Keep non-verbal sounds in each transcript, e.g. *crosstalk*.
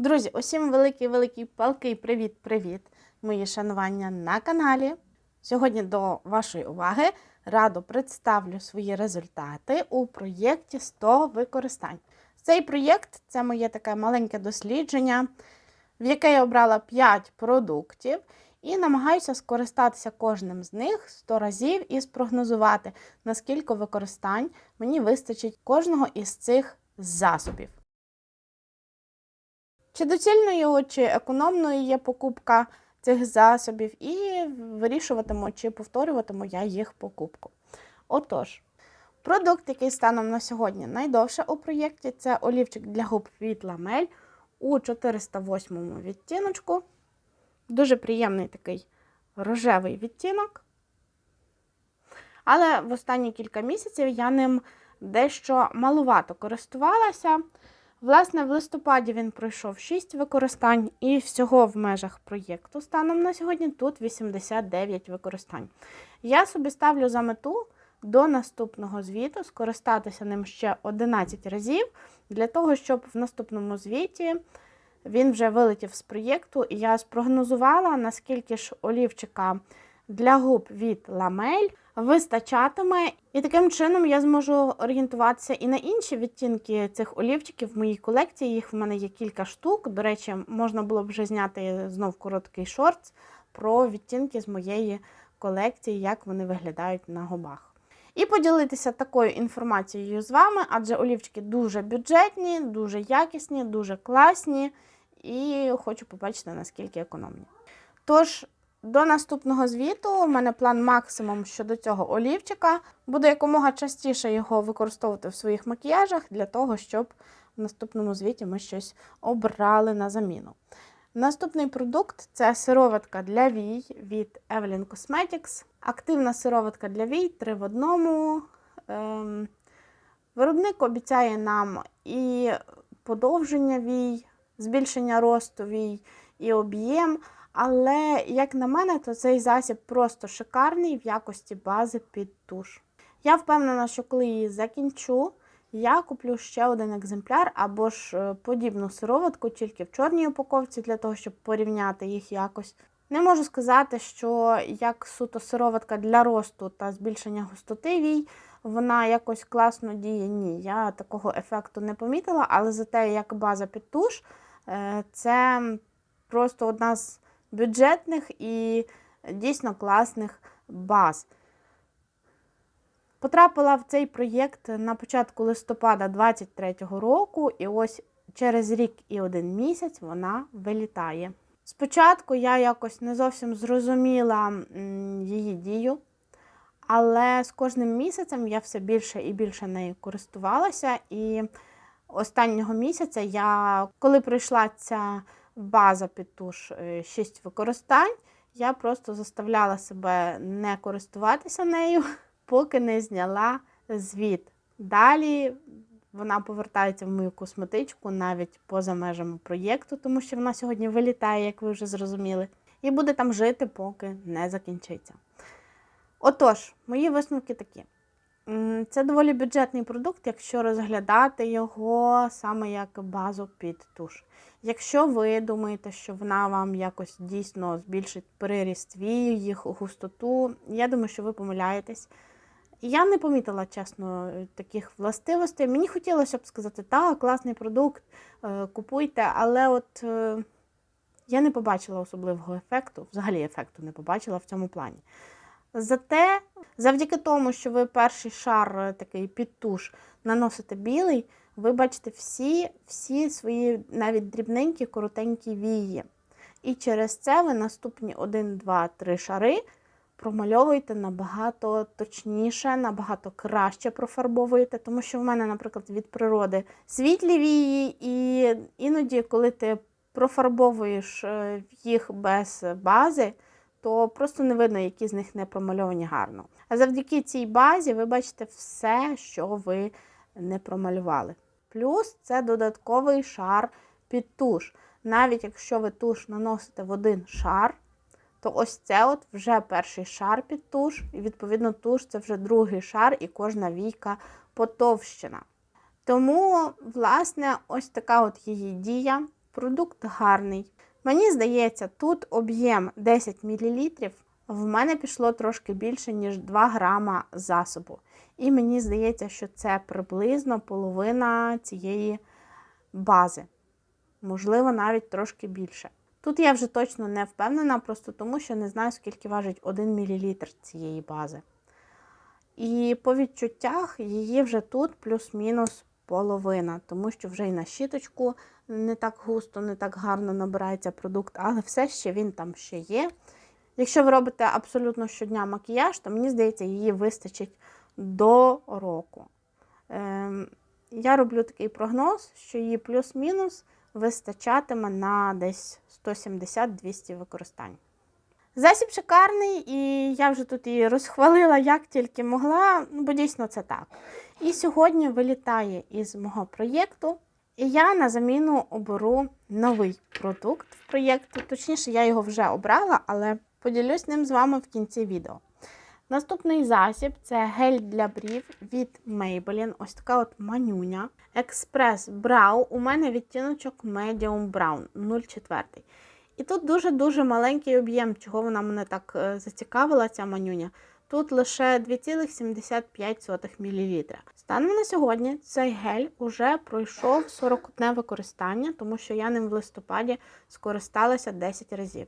Друзі, усім великий-великий палкий привіт-привіт! Мої шанування на каналі. Сьогодні до вашої уваги радо представлю свої результати у проєкті 100 використань. Цей проєкт це моє таке маленьке дослідження, в яке я обрала 5 продуктів і намагаюся скористатися кожним з них 100 разів і спрогнозувати, наскільки використань мені вистачить кожного із цих засобів. Чи доцільною, чи економною є покупка цих засобів, і вирішуватиму, чи повторюватиму я їх покупку. Отож, продукт, який станом на сьогодні найдовше у проєкті, це олівчик для губ від ламель у 408 відтіночку. Дуже приємний такий рожевий відтінок. Але в останні кілька місяців я ним дещо малувато користувалася. Власне, в листопаді він пройшов 6 використань, і всього в межах проєкту станом на сьогодні тут 89 використань. Я собі ставлю за мету до наступного звіту скористатися ним ще 11 разів, для того, щоб в наступному звіті він вже вилетів з проєкту, і я спрогнозувала, наскільки ж олівчика для губ від ламель вистачатиме, і таким чином я зможу орієнтуватися і на інші відтінки цих олівчиків в моїй колекції. Їх в мене є кілька штук. До речі, можна було б вже зняти знов короткий шорт про відтінки з моєї колекції, як вони виглядають на губах. І поділитися такою інформацією з вами, адже олівчики дуже бюджетні, дуже якісні, дуже класні, і хочу побачити, наскільки економні. Тож, до наступного звіту у мене план максимум щодо цього олівчика. Буду якомога частіше його використовувати в своїх макіяжах для того, щоб в наступному звіті ми щось обрали на заміну. Наступний продукт це сироватка для вій від Evelyn Cosmetics. Активна сироватка для вій 3 в одному. Ем, Виробник обіцяє нам і подовження вій, збільшення росту вій, і об'єм. Але, як на мене, то цей засіб просто шикарний в якості бази під туш. Я впевнена, що коли її закінчу, я куплю ще один екземпляр або ж е, подібну сироватку, тільки в чорній упаковці, для того, щоб порівняти їх якось. Не можу сказати, що як суто сироватка для росту та збільшення густоти вій, вона якось класно діє. Ні, я такого ефекту не помітила, але зате як база під туш, е, це просто одна з бюджетних і дійсно класних баз. Потрапила в цей проєкт на початку листопада 2023 року, і ось через рік і один місяць вона вилітає. Спочатку я якось не зовсім зрозуміла її дію, але з кожним місяцем я все більше і більше нею користувалася. І останнього місяця я, коли пройшла ця база під туш 6 використань, я просто заставляла себе не користуватися нею, *laughs* поки не зняла звіт. Далі вона повертається в мою косметичку навіть поза межами проєкту, тому що вона сьогодні вилітає, як ви вже зрозуміли, і буде там жити, поки не закінчиться. Отож, мої висновки такі. Це доволі бюджетний продукт, якщо розглядати його саме як базу під туш. Якщо ви думаєте, що вона вам якось дійсно збільшить приріст їх густоту, я думаю, що ви помиляєтесь. Я не помітила, чесно, таких властивостей. Мені хотілося б сказати, так, класний продукт, е, купуйте, але от е, я не побачила особливого ефекту, взагалі ефекту не побачила в цьому плані. Зате, завдяки тому, що ви перший шар е, такий під туш наносите білий, ви бачите всі всі свої навіть дрібненькі, коротенькі вії. І через це ви наступні 1, 2, 3 шари промальовуєте набагато точніше, набагато краще профарбовуєте, тому що в мене, наприклад, від природи світлі вії, і іноді, коли ти профарбовуєш е, їх без бази, то просто не видно, які з них не промальовані гарно. А завдяки цій базі ви бачите все, що ви не промалювали. Плюс це додатковий шар під туш. Навіть якщо ви туш наносите в один шар, то ось це от вже перший шар під туш, і, відповідно, туш це вже другий шар, і кожна війка потовщена. Тому, власне, ось така от її дія. Продукт гарний. Мені здається, тут об'єм 10 мл. В мене пішло трошки більше, ніж 2 грама засобу. І мені здається, що це приблизно половина цієї бази. Можливо, навіть трошки більше. Тут я вже точно не впевнена, просто тому що не знаю, скільки важить 1 мл цієї бази. І по відчуттях її вже тут плюс-мінус половина, тому що вже і на щіточку не так густо, не так гарно набирається продукт, але все ще він там ще є. Якщо ви робите абсолютно щодня макіяж, то мені здається, її вистачить до року. Ем, я роблю такий прогноз, що її плюс-мінус вистачатиме на десь 170-200 використань. Засіб шикарний, і я вже тут її розхвалила як тільки могла, бо дійсно це так. І сьогодні вилітає із мого проєкту, і я на заміну оберу новий продукт в проєкту. Точніше, я його вже обрала, але поділюсь ним з вами в кінці відео. Наступний засіб це гель для брів від Maybelline. Ось така от манюня. Експрес Brow. У мене відтіночок Medium Brown 0,4. І тут дуже-дуже маленький об'єм, чого вона мене так е, зацікавила, ця манюня. Тут лише 2,75 мл. Станом на сьогодні цей гель уже пройшов 41 використання, тому що я ним в листопаді скористалася 10 разів.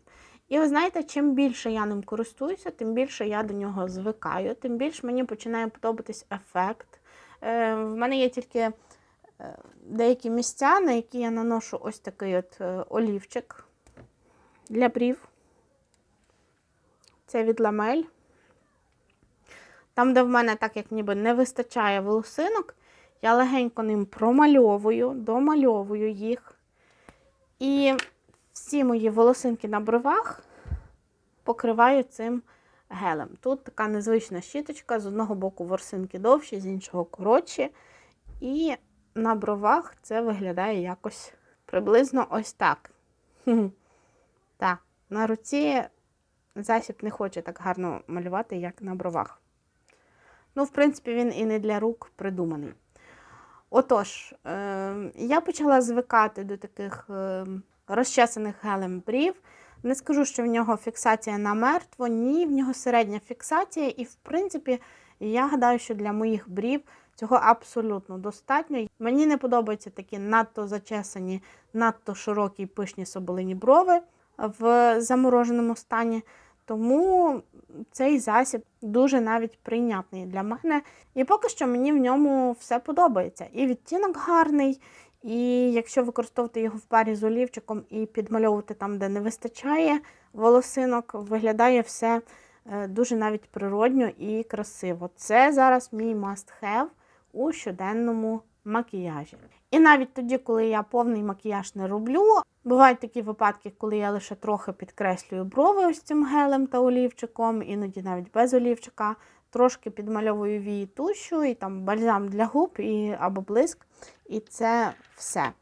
І ви знаєте, чим більше я ним користуюся, тим більше я до нього звикаю, тим більше мені починає подобатись ефект. Е, В мене є тільки е, деякі місця, на які я наношу ось такий от е, олівчик для брів. Це від ламель. Там, де в мене, так як ніби не вистачає волосинок, я легенько ним промальовую, домальовую їх. І всі мої волосинки на бровах покриваю цим гелем. Тут така незвична щіточка, з одного боку ворсинки довші, з іншого коротші. І на бровах це виглядає якось приблизно ось так. Так, на руці засіб не хоче так гарно малювати, як на бровах. Ну, в принципі, він і не для рук придуманий. Отож, е, я почала звикати до таких е, розчесаних гелем брів. Не скажу, що в нього фіксація на мертво, ні, в нього середня фіксація, і, в принципі, я гадаю, що для моїх брів цього абсолютно достатньо. Мені не подобаються такі надто зачесані, надто широкі пишні соболині брови в замороженому стані. Тому цей засіб дуже навіть прийнятний для мене. І поки що мені в ньому все подобається. І відтінок гарний, і якщо використовувати його в парі з олівчиком і підмальовувати там, де не вистачає волосинок, виглядає все е, дуже навіть природньо і красиво. Це зараз мій must-have у щоденному макіяжі. І навіть тоді, коли я повний макіяж не роблю, бувають такі випадки, коли я лише трохи підкреслюю брови ось цим гелем та олівчиком, іноді навіть без олівчика, трошки підмальовую вії тушу, і там бальзам для губ і, або блиск, і це все.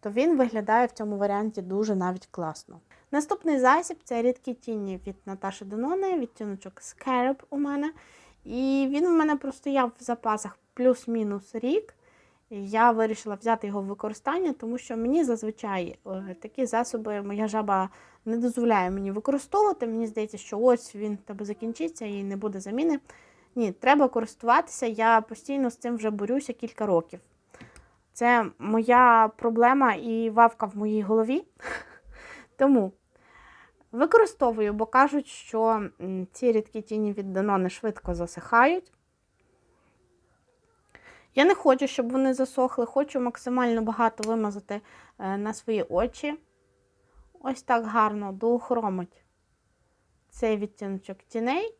То він виглядає в цьому варіанті дуже навіть класно. Наступний засіб це рідкі тіні від Наташі Денони, відтіночок Scarab у мене. І він у мене простояв в запасах плюс-мінус рік. Я вирішила взяти його в використання, тому що мені зазвичай е, такі засоби моя жаба не дозволяє мені використовувати. Мені здається, що ось він тебе закінчиться і не буде заміни. Ні, треба користуватися. Я постійно з цим вже борюся кілька років. Це моя проблема і вавка в моїй голові. *laughs* Тому використовую, бо кажуть, що ці рідкі тіні від Данони швидко засихають. Я не хочу, щоб вони засохли, хочу максимально багато вимазати е, на свої очі. Ось так гарно доохромить цей відтіночок тіней.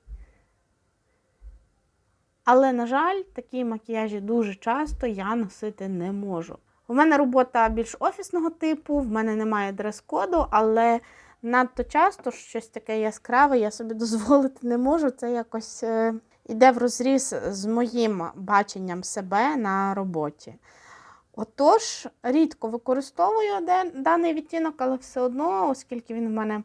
Але, на жаль, такі макіяжі дуже часто я носити не можу. У мене робота більш офісного типу, в мене немає дрес-коду, але надто часто щось таке яскраве я собі *laughs* дозволити не можу. Це якось е, йде в розріз з моїм баченням себе на роботі. Отож, рідко використовую даний відтінок, але все одно, оскільки він в мене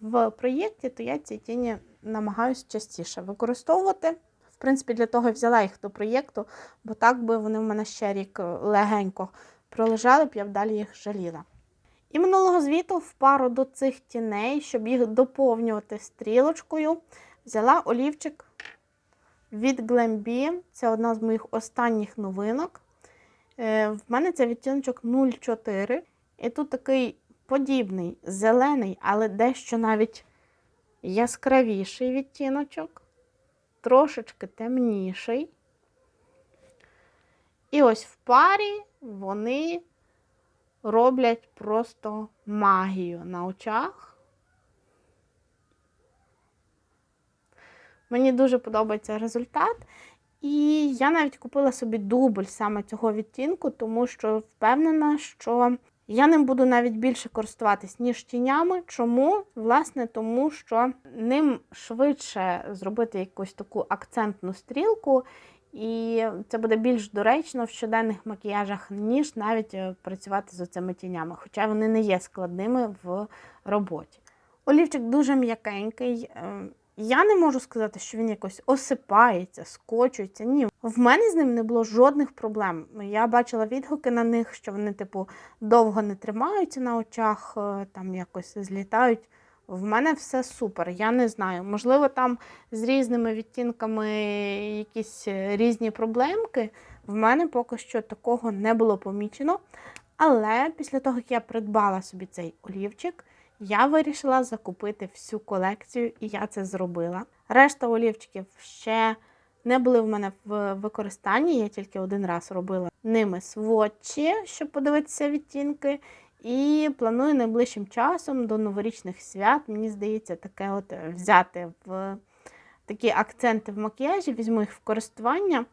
в проєкті, то я ці тіні намагаюся частіше використовувати. Принципі, для того і взяла їх до проєкту, бо так би вони в мене ще рік легенько пролежали б, я б далі їх жаліла. І минулого звіту в пару до цих тіней, щоб їх доповнювати стрілочкою, взяла олівчик від Glambi. Це одна з моїх останніх новинок. Е, В мене це відтіночок 04. І тут такий подібний, зелений, але дещо навіть яскравіший відтіночок, трошечки темніший. І ось в парі вони роблять просто магію на очах. Мені дуже подобається результат. І я навіть купила собі дубль саме цього відтінку, тому що впевнена, що я ним буду навіть більше користуватись, ніж тінями. Чому? Власне, тому що ним швидше зробити якусь таку акцентну стрілку, і це буде більш доречно в щоденних макіяжах, ніж навіть е, працювати з цими тінями, хоча вони не є складними в роботі. Олівчик дуже м'якенький. Я не можу сказати, що він якось осипається, скочується. Ні, в мене з ним не було жодних проблем. Я бачила відгуки на них, що вони, типу, довго не тримаються на очах, е, там якось злітають. В мене все супер. Я не знаю. Можливо, там з різними відтінками якісь е, різні проблемки. В мене поки що такого не було помічено. Але після того, як я придбала собі цей олівчик, я вирішила закупити всю колекцію, і я це зробила. Решта олівчиків ще не були в мене в використанні. Я тільки один раз робила ними сводчі, щоб подивитися відтінки. І планую найближчим часом до новорічних свят, мені здається, таке от взяти в такі акценти в макіяжі, візьму їх в користування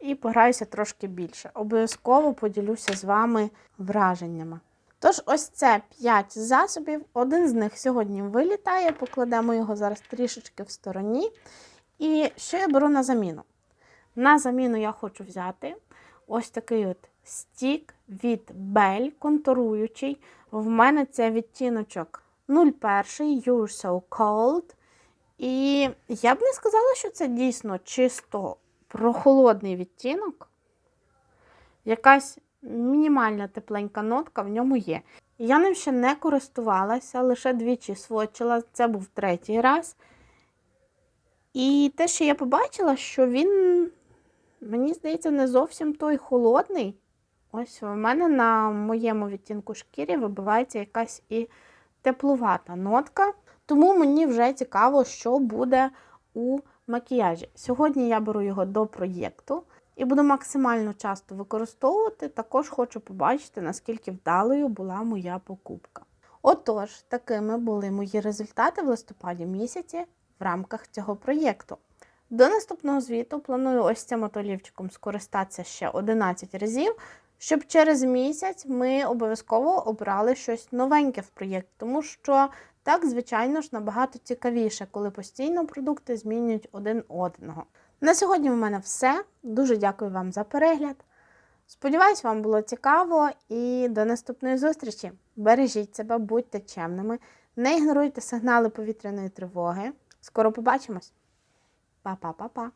і пограюся трошки більше. Обов'язково поділюся з вами враженнями. Тож, ось це 5 засобів. Один з них сьогодні вилітає, покладемо його зараз трішечки в стороні. І що я беру на заміну? На заміну я хочу взяти ось такий от стік від Bell, контуруючий. В мене це відтіночок 01 You're So Cold. І я б не сказала, що це дійсно чисто прохолодний відтінок. Якась мінімальна тепленька нотка в ньому є. Я ним ще не користувалася, лише двічі сводчила, це був третій раз. І те, що я побачила, що він, мені здається, не зовсім той холодний. Ось в мене на моєму відтінку шкірі вибивається якась і теплувата нотка. Тому мені вже цікаво, що буде у макіяжі. Сьогодні я беру його до проєкту і буду максимально часто використовувати. Також хочу побачити, наскільки вдалою була моя покупка. Отож, такими були мої результати в листопаді місяці в рамках цього проєкту. До наступного звіту планую ось цим отолівчиком скористатися ще 11 разів, щоб через місяць ми обов'язково обрали щось новеньке в проєкт, тому що так, звичайно ж, набагато цікавіше, коли постійно продукти змінюють один одного. На сьогодні в мене все. Дуже дякую вам за перегляд. Сподіваюсь, вам було цікаво і до наступної зустрічі. Бережіть себе, будьте чемними, не ігноруйте сигнали повітряної тривоги. Скоро побачимось. Па-па-па-па.